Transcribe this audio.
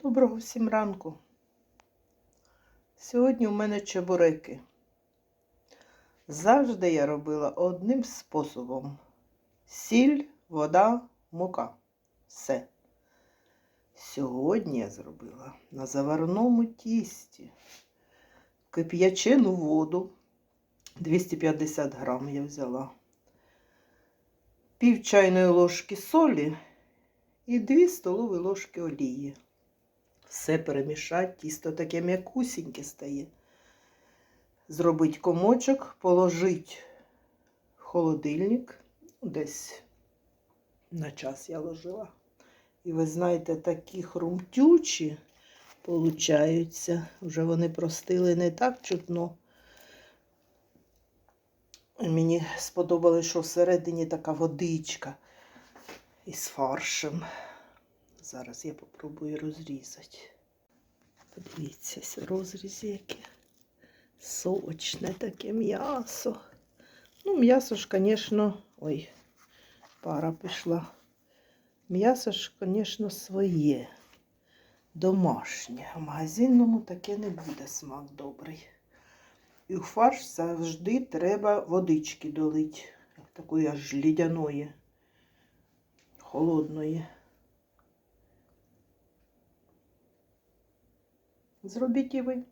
Доброго всім ранку. Сьогодні у мене чебуреки. Завжди я робила одним способом: сіль, вода, мука. Все. Сьогодні я зробила на заварному тісті кип'ячену воду. 250 грам я взяла. Пів чайної ложки солі і 2 столові ложки олії. Все перемішати, тісто таке м'якусіньке стає. Зробить комочок, положить в холодильник. Десь на час я ложила. І ви знаєте, такі хрумтючі получаються. Вже вони простили не так чутно. Мені сподобалось, що всередині така водичка із фаршем. Зараз я попробую розрізати. Подивіться, ось в розрізі яке сочне таке м'ясо. Ну, м'ясо ж, звісно, ой, пара пішла. М'ясо ж, звісно, своє, домашнє. В магазинному таке не буде смак добрий. І у фарш завжди треба водички долити. Такої аж лідяної, холодної. Зробіть і ви.